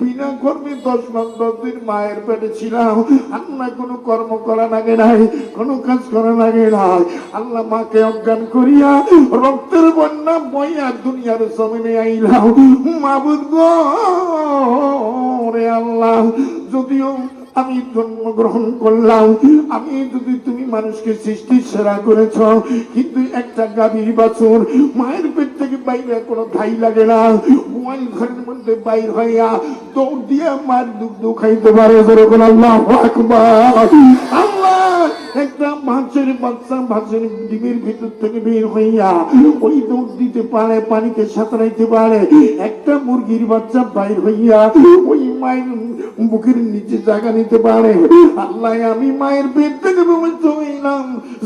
বিনা কর্মে দশ দিন মায়ের পেটে ছিলাম। আল্লাহ কোনো কর্ম করা লাগে নাই, কোনো কাজ করা লাগে নাই। আল্লাহ মাকে অজ্ঞান করিয়া রক্তের বন্যা দুনিয়ার আইলাম। আল্লাহ, যদিও আমি জন্মগ্রহণ করলাম, আমি যদি তুমি মানুষকে সৃষ্টির সেরা করেছ, কিন্তু একটা গাভীর বাছুর মায়ের পেট বাইরে ধাই লাগে না। ঘরের মধ্যে বাইর হইয়া দৌড় মার খাইতে পারে যেরকম আল্লাহ পানিতে সাঁতরাইতে পারে। একটা মুরগির বাচ্চা বাইর হইয়া ওই মায়ের বুকের নিচে জায়গা নিতে পারে। আল্লাহ, আমি মায়ের পেট থেকে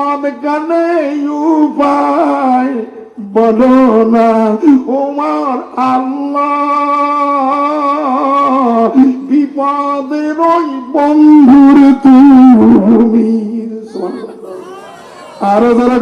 বিপদ গানে উপায় বলো না ওমার আল্লাহ। বিপদের ওই বন্ধুর তুমি। আরও যারা